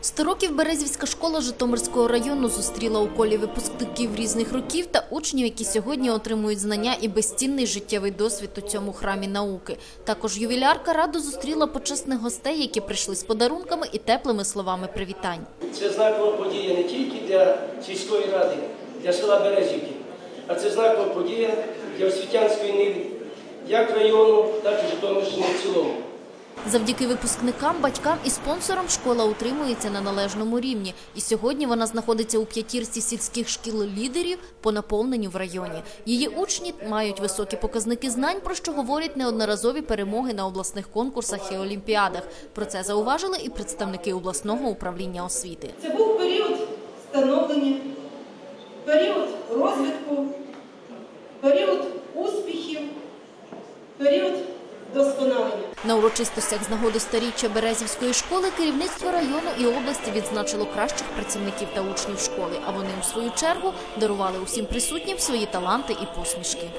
Сто років Березівська школа Житомирського району зустріла у колі випускників різних років та учнів, які сьогодні отримують знання і безцінний життєвий досвід у цьому храмі науки. Також ювілярка радо зустріла почесних гостей, які прийшли з подарунками і теплими словами привітань. Це знакова подія не тільки для сільської ради, для села Березівки, а це знакова подія для освітянської ниви, як району, так і Житомирщини в цілому. Завдяки випускникам, батькам і спонсорам школа утримується на належному рівні. І сьогодні вона знаходиться у п'ятірці сільських шкіл лідерів по наповненню в районі. Її учні мають високі показники знань, про що говорять неодноразові перемоги на обласних конкурсах і олімпіадах. Про це зауважили і представники обласного управління освіти. Це був період становлення, період розвитку, період успіхів, період досконалення. На урочистостях з нагоди старіччя Березівської школи керівництво району і області відзначило кращих працівників та учнів школи. А вони у свою чергу дарували усім присутнім свої таланти і посмішки.